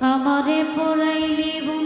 আমারে পড়াইলি বন্ধু।